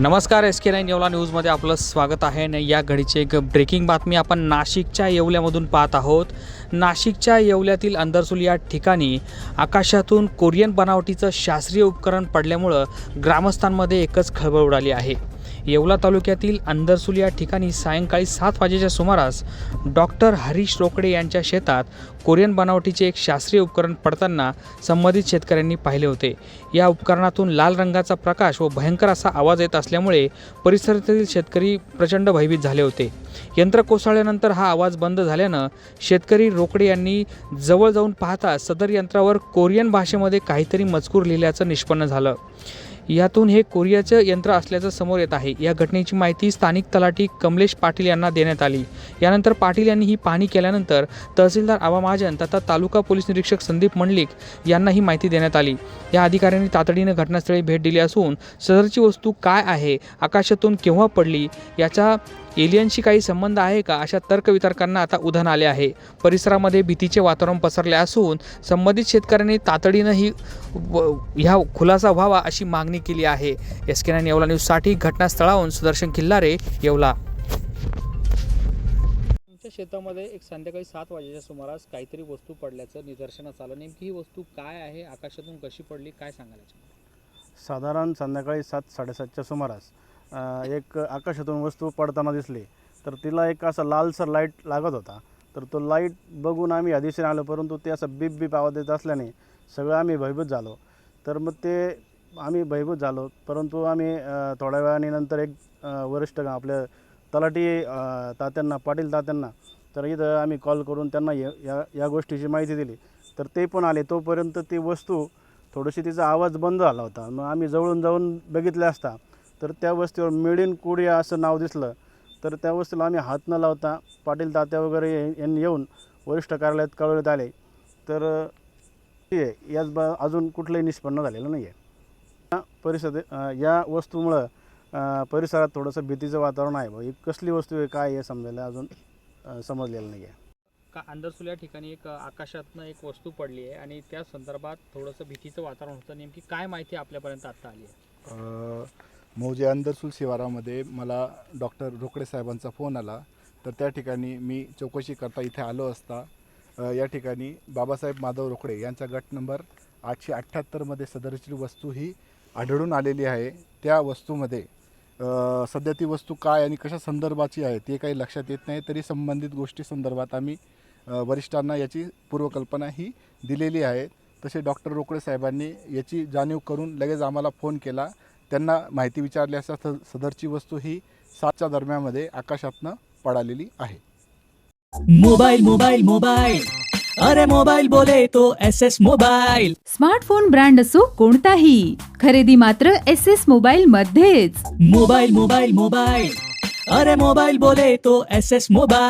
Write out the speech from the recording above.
नमस्कार S K nine Yeola न्यूजमध्ये आपलं स्वागत आहे. आणि या घडीची एक ब्रेकिंग बातमी आपण नाशिकच्या येवल्यामधून पाहत आहोत. नाशिकच्या येवल्यातील अंदरसूल या ठिकाणी आकाशातून कोरियन बनावटीचं शास्त्रीय उपकरण पडल्यामुळं ग्रामस्थांमध्ये एकच खळबळ उडाली आहे. येवला तालुक्यातील अंदरसूल या ठिकाणी सायंकाळी सात वाजेच्या सुमारास डॉक्टर हरीश रोकडे यांच्या शेतात कोरियन बनावटीचे एक शास्त्रीय उपकरण पडताना संबंधित शेतकऱ्यांनी पाहिले होते. या उपकरणातून लाल रंगाचा प्रकाश व भयंकर असा आवाज येत असल्यामुळे परिसरातील शेतकरी प्रचंड भयभीत झाले होते. यंत्र कोसळल्यानंतर हा आवाज बंद झाल्यानं शेतकरी रोकडे यांनी जवळ जाऊन पाहता सदर यंत्रावर कोरियन भाषेमध्ये काहीतरी मजकूर लिहिल्याचं निष्पन्न झालं. यातून हे कोरियाचं यंत्र असल्याचं समोर येत आहे. या घटनेची माहिती स्थानिक तलाठी कमलेश पाटील यांना देण्यात आली. यानंतर पाटील यांनी ही पाहणी केल्यानंतर तहसीलदार आबा महाजन तथा तालुका पोलीस निरीक्षक संदीप मंडलिक यांना ही माहिती देण्यात आली. या अधिकाऱ्यांनी तातडीनं घटनास्थळी भेट दिली असून सदरची वस्तू काय आहे आकाशातून केव्हा पडली याचा एलियनशी काही संबंध आहे का अशा तर्कवितर्कांना आता उधाण आले आहे. परिसरामध्ये भीतीचे वातावरण पसरले असून संबंधित शेतकऱ्यांनी तातडीनं ही व- ह्या खुलासा व्हावा अशी मागणी केली आहे. एस के नाईन येवला न्यूजसाठी घटनास्थळाहून सुदर्शन किल्लारे येवला. तुमच्या शेतामध्ये एक संध्याकाळी सात वाजेच्या सुमारास काहीतरी वस्तू पडल्याचं निदर्शनास आलं. नेमकी ही वस्तू काय आहे? आकाशातून कशी पडली? काय याच्यामध्ये? साधारण संध्याकाळी सात साडेसातच्या सुमारास एक आकाशातून वस्तू पडताना दिसली. तर तिला एक असा लालसर लाइट लागत होता. तर तो लाइट बघून आम्ही या दिशेने आलो परंतु ते असं बीप बीप आवाज देत असल्याने सगळं आम्ही भयभूत झालो. तर मग ते आम्ही भयभूत झालो परंतु आम्ही थोड्या वेळाने नंतर एक वरिष्ठ आपल्या तलाठी तात्यांना पाटील तात्यांना तर इथं आम्ही कॉल करून त्यांना या या- या गोष्टीची माहिती दिली. तर ते पण आले. तोपर्यंत ती वस्तू थोडीशी तिचा आवाज बंद झाला होता. मग आम्ही जवळून जाऊन बघितले असता तर त्या वस्तीवर मेड इन कोरिया असं नाव दिसलं. तर त्या वस्तीला आम्ही हात न लावता पाटील तात्या वगैरे यांनी येऊन वरिष्ठ कार्यालयात कळवण्यात आले. तर यात बा अजून कुठलंही निष्पन्न झालेलं नाही आहे या परिसर या वस्तूमुळं परिसरात थोडंसं भीतीचं वातावरण आहे बा ही कसली वस्तू आहे काय आहे समजायला अजून समजलेलं नाही आहे का अंदरसूल या ठिकाणी एक आकाशातनं एक वस्तू पडली आहे आणि त्या संदर्भात थोडंसं भीतीचं वातावरण होतं. नेमकी काय माहिती आपल्यापर्यंत आता आली आहे? मौजे अंदरसूल शिवारामध्ये मला डॉक्टर रोकडे साहेबांचा फोन आला. तर त्या ठिकाणी मी चौकशी करता इथे आलो असता. या ठिकाणी बाबासाहेब माधव रोकडे यांचा गट नंबर आठशे अठ्ठ्याहत्तरमध्ये सदरची वस्तू ही आढळून आलेली आहे. त्या वस्तूमध्ये सध्या ती वस्तू काय आणि कशा संदर्भाची आहे ते काही लक्षात येत नाही. तरी संबंधित गोष्टी संदर्भात आम्ही वरिष्ठांना याची पूर्वकल्पना ही दिलेली आहे. तसे डॉक्टर रोकडे साहेबांनी याची जाणीव करून लगेच आम्हाला फोन केला. त्यांना माहिती विचारली असता सदरची वस्तू ही सातच्या दरम्यामध्ये आकाशातनं पडालेली आहे. मोबाइल मोबाइल मोबाइल अरे मोबाइल बोले तो S S mobile smartphone brand असो कोणताही खरेदी मात्र एस एस मोबाईल मध्येच. मोबाइल मोबाइल मोबाइल अरे मोबाइल बोले तो एस एस मोबाइल